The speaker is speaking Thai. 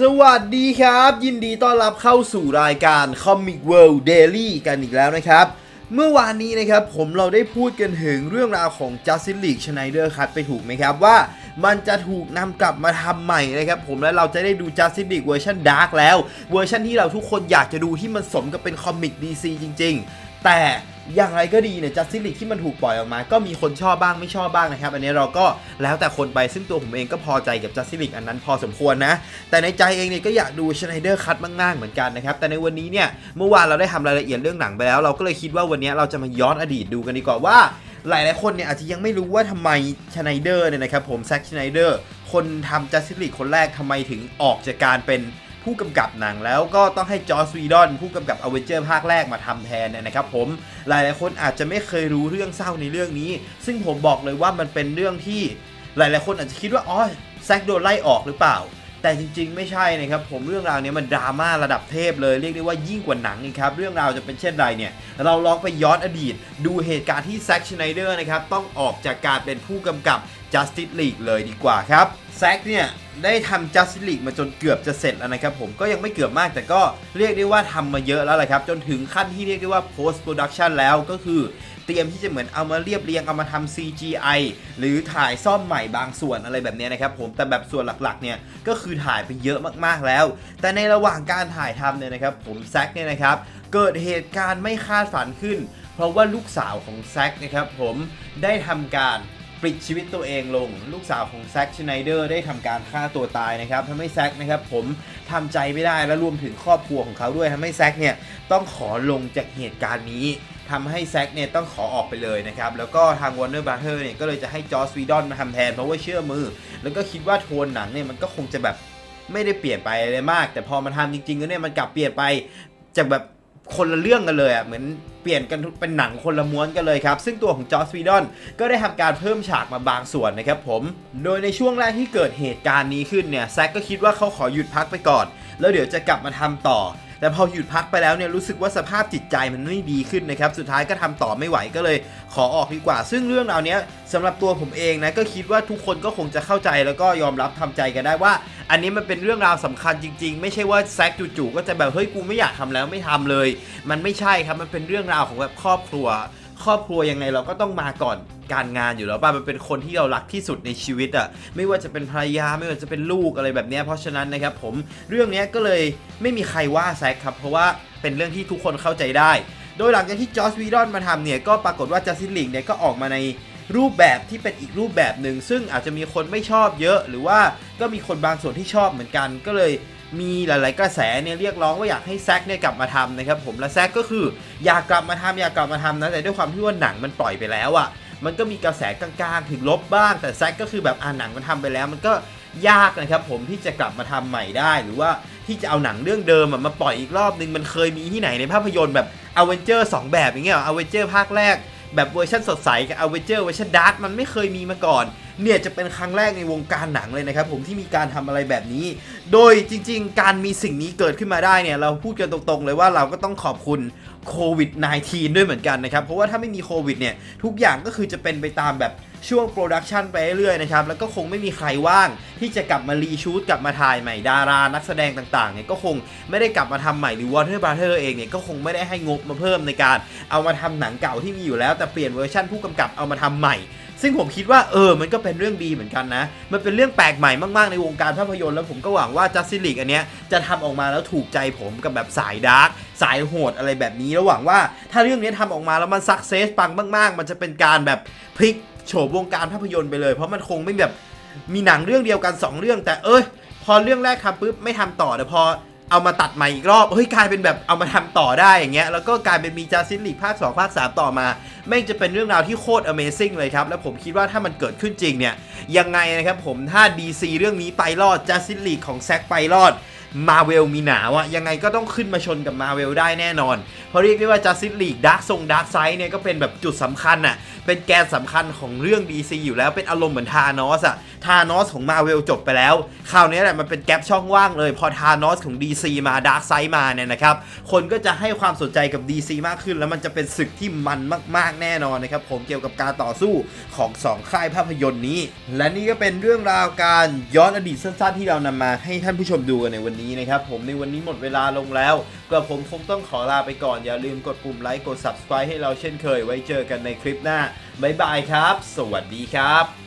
สวัสดีครับ ยินดีต้อนรับเข้าสู่รายการ Comic World Daily กันอีกแล้วนะครับ เมื่อวานนี้นะครับผมเราได้พูดกันถึงเรื่องราวของ Justice League Schneider Cut ไปถูกไหมครับว่ามันจะถูกนำกลับมาทำใหม่นะครับผมและเราจะได้ดู Justice League เวอร์ชัน Dark แล้ว เวอร์ชันที่เราทุกคนอยากจะดูที่มันสมกับเป็นคอมิก DC จริง ๆ แต่ อย่างไรก็ดีเนี่ย Justice League ที่มันถูกปล่อยออกมา ก็มีคนชอบบ้างไม่ชอบบ้างนะครับ อันนี้เราก็แล้วแต่คนไปซึ่งตัวผมเองก็พอใจกับ Justice League อันนั้นพอสมควรนะ แต่ในใจเองเนี่ยก็อยากดู Schneider Cut มากๆเหมือนกันนะครับ แต่ในวันนี้เนี่ยเมื่อวานเราได้ทำรายละเอียดเรื่องหนังไปแล้ว เราก็เลยคิดว่าวันนี้เราจะมาย้อนอดีตดูกันดีกว่าว่าหลายๆคนเนี่ยอาจจะยังไม่รู้ว่าทำไมชไนเดอร์เนี่ยนะครับผมแซ็กชไนเดอร์คนทำ Justice League คนแรกทำไมถึงออกจากการเป็น ผู้กำกับหนังแล้วก็ต้องให้จอร์ w วีดอนผู้กำกับอเวนเจอร์ภาคแรกมาทำแทนนะครับผมหลายๆคนอาจจะไม่เคยรู้เรื่องเศร้าในเรื่องนี้ ซึ่งผมบอกเลยว่ามันเป็นเรื่องที่หลายๆคนอาจจะคิดว่าอ๋อแซกโดนไล่ออกหรือเปล่า แต่จริงๆ ไม่ใช่นะครับผมเรื่องราวเนี้ยมันดราม่าระดับเทพเลยเรียกได้ว่ายิ่งกว่าหนังอีกครับเรื่องราวจะเป็นเช่นไรเนี่ยเราลองไปย้อนอดีต ดูเหตุการณ์ที่แซ็กชไนเดอร์นะครับต้องออกจากการเป็นผู้กำกับ Justice League เลยดีกว่าครับแซ็กเนี่ย ได้ทำ Justice League มาจนเกือบจะเสร็จแล้วนะครับผมก็ยังไม่เกือบมากแต่ก็เรียกได้ว่าทำมาเยอะแล้วแหละครับ จนถึงขั้นที่เรียกได้ว่า post production แล้วก็คือเตรียมที่จะเหมือนเอามาเรียบเรียงเอามาทำ CGI หรือถ่ายซ่อมใหม่บางส่วนอะไรแบบนี้นะครับผมแต่แบบส่วนหลักๆเนี่ยก็คือถ่ายไปเยอะมากๆแล้ว แต่ในระหว่างการถ่ายทำเนี่ยนะครับผมแซกเนี่ยนะครับเกิดเหตุการณ์ไม่คาดฝันขึ้น เพราะว่าลูกสาวของแซกนะครับผมได้ทำการ ปลิดชีวิตตัวเองลง ลูกสาวของแซกชไนเดอร์ได้ทำการฆ่าตัวตายนะครับทำให้แซกนะครับผมทำใจไม่ได้และรวมถึงครอบครัวของเขาด้วยทำให้แซกเนี่ยต้องขอลงจากเหตุการณ์นี้ทำให้แซกเนี่ยต้องขอออกไปเลยนะครับ แล้วก็ทาง Warner Brother เนี่ยก็เลยจะให้จอร์ w วีดอนมาทำแทน เพราะว่าเชื่อมือ แล้วก็คิดว่าโทนหนังเนี่ยมันก็คงจะแบบไม่ได้เปลี่ยนไปอะไรมาก แต่พอมาทำจริงๆแล้วเนี่ยมันกลับเปลี่ยนไปจากแบบ คนละเรื่องกันเลยอะเหมือนเปลี่ยนกันเป็นหนังคนละม้วนกันเลยครับ ซึ่งตัวของจอร์ w วีดอนก็ได้ทำการเพิ่มฉากมาบางส่วนนะครับผม โดยในช่วงแรกที่เกิดเหตุการณ์นี้ขึ้นเนี่ยแซกก็คิดว่าเขาขอหยุดพักไปก่อน แล้วเดี๋ยวจะกลับมาทำต่อ แต่พอหยุดพักไปแล้วเนี่ยรู้สึกว่าสภาพจิตใจมันไม่ดีขึ้นนะครับ สุดท้ายก็ทำต่อไม่ไหวก็เลยขอออกดีกว่า ซึ่งเรื่องราวเนี้ยสำหรับตัวผมเองนะก็คิดว่าทุกคนก็คงจะเข้าใจแล้วก็ยอมรับทำใจกันได้ว่า อันนี้มันเป็นเรื่องราวสำคัญจริง ๆ ไม่ใช่ว่าแซกจู่ๆก็จะแบบเฮ้ยกูไม่อยากทำแล้วไม่ทำเลย มันไม่ใช่ครับมันเป็นเรื่องราวของแบบครอบครัว ครอบครัวยังไงเราก็ต้องมาก่อน การงานอยู่แล้วป่ะมันเป็นคนที่เรารักที่สุดในชีวิตอะ่ะไม่ว่าจะเป็นภรรยาไม่ว่าจะเป็นลูกอะไรแบบนี้เพราะฉะนั้นนะครับผมเรื่องนี้ก็เลยไม่มีใครว่าแซกครับเพราะว่าเป็นเรื่องที่ทุกคนเข้าใจได้ โดยหลังจากที่จอร์ w วีดอนมาทำเนี่ยก็ปรากฏว่าจัสตินลิงเนี่ยก็ออกมาในรูปแบบที่เป็นอีกรูปแบบหนึ่งซึ่งอาจจะมีคนไม่ชอบเยอะ หรือว่าก็มีคนบางส่วนที่ชอบเหมือนกัน ก็เลยมีหลาย ๆ กระแสเนี่ยเรียกร้องว่าอยากให้แซกเนี่ยกลับมาทำนะครับผมและแซกก็คืออยากกลับมาทำอยากกลับมาทำนะแต่ด้วยความที่ว่าหนังมันปล่อยไปแล้วอะ่ะ มันก็มีกระแสกลางๆถึงลบบ้าง แต่แซกก็คือแบบอ่าหนังมันทำไปแล้ว มันก็ยากนะครับผมที่จะกลับมาทำใหม่ได้ หรือว่าที่จะเอาหนังเรื่องเดิมอะมาปล่อยอีกรอบนึงมันเคยมีที่ไหนในภาพยนตร์แบบอเวนเจอร์สองแบบอย่างเงี้ยอเวนเจอร์ภาคแรก แบบเวอร์ชันสดใสกับอเวนเจอร์เวอร์ชันดาร์กมันไม่เคยมีมาก่อน เนี่ยจะเป็นครั้งแรกในวงการหนังเลยนะครับผมที่มีการทำอะไรแบบนี้ โดยจริง ๆ การมีสิ่งนี้เกิดขึ้นมาได้เนี่ยเราพูดกันตรงๆเลยว่าเราก็ต้องขอบคุณโควิด -19 ด้วยเหมือนกันนะครับ เพราะว่าถ้าไม่มีโควิดเนี่ยทุกอย่างก็คือจะเป็นไปตามแบบช่วงโปรดักชันไปเรื่อยๆนะครับ แล้วก็คงไม่มีใครว่างที่จะกลับมารีชูตกลับมาถ่ายใหม่ดารา นักแสดงต่างๆเนี่ยก็คงไม่ได้กลับมาทำใหม่หรือ Warner Brother เองเนี่ยก็คงไม่ได้ให้งบมาเพิ่มในการเอามาทำหนังเก่าที่มีอยู่แล้วแต่เปลี่ยนเวอร์ชันผู้กำกับเอามาทำใหม่ ซึ่งผมคิดว่าเออมันก็เป็นเรื่องดีเหมือนกันนะ มันเป็นเรื่องแปลกใหม่มากๆในวงการภาพยนตร์แล้วผมก็หวังว่าจัสติลิกอันเนี้ยจะทำออกมาแล้วถูกใจผมกับแบบสายดาร์กสายโหดอะไรแบบนี้แล้วหวังว่าถ้าเรื่องนี้ทำออกมาแล้วมันสักเซสปังมาก ๆ มันจะเป็นการแบบพลิกโฉบวงการภาพยนตร์ไปเลย เพราะมันคงไม่แบบมีหนังเรื่องเดียวกัน 2 เรื่อง แต่เอ้ยพอเรื่องแรกทำปุ๊บไม่ทำต่อแต่พอ เอามาตัดใหม่อีกรอบเฮ้ยกลายเป็นแบบเอามาทำต่อได้อย่างเงี้ยแล้วก็กลายเป็นมีจาซินลีกภาค2ภาค3ต่อมาแม่งจะเป็นเรื่องราวที่โคตร Amazing เลยครับแล้วผมคิดว่าถ้ามันเกิดขึ้นจริงเนี่ยยังไงนะครับผมถ้า DC เรื่องนี้ไปรอดจาซินลีกของแซกไปรอด มาเวลมีหนาวอะยังไงก็ต้องขึ้นมาชนกับมาเวลได้แน่นอน เพราะเรียกได้ว่าจ u ส t i ลีกดาร์กทรงดาร์กไซด์เนี่ยก็เป็นแบบจุดสำคัญอะเป็นแกนสำคัญของเรื่อง DC อยู่แล้วเป็นอารมณ์เหมือนทานอสอะทานอสของมาเวลจบไปแล้วคราวนี้แหละมันเป็นแกลบช่องว่างเลย พอทานอสของ DC มาดาร์กไซด์มาเนี่ยนะครับคนก็จะให้ความสนใจกับ DC มากขึ้น แล้วมันจะเป็นศึกที่มันมาก ๆแน่นอนนะครับผมเกี่ยวกับการต่อสู้ของ 2 ค่ายภาพยนตร์นี้ และนี่ก็เป็นเรื่องราวการย้อนอดีตสั้นๆที่เรานำมาให้ท่านผู้ชมดูกันในวันนี้นะครับผมในวันนี้หมดเวลาลงแล้วก็ผมคงต้องขอลาไปก่อน อย่าลืมกดปุ่มไลค์กด subscribe ให้เราเช่นเคยไว้เจอกันในคลิปหน้าบ๊ายบายครับ สวัสดีครับ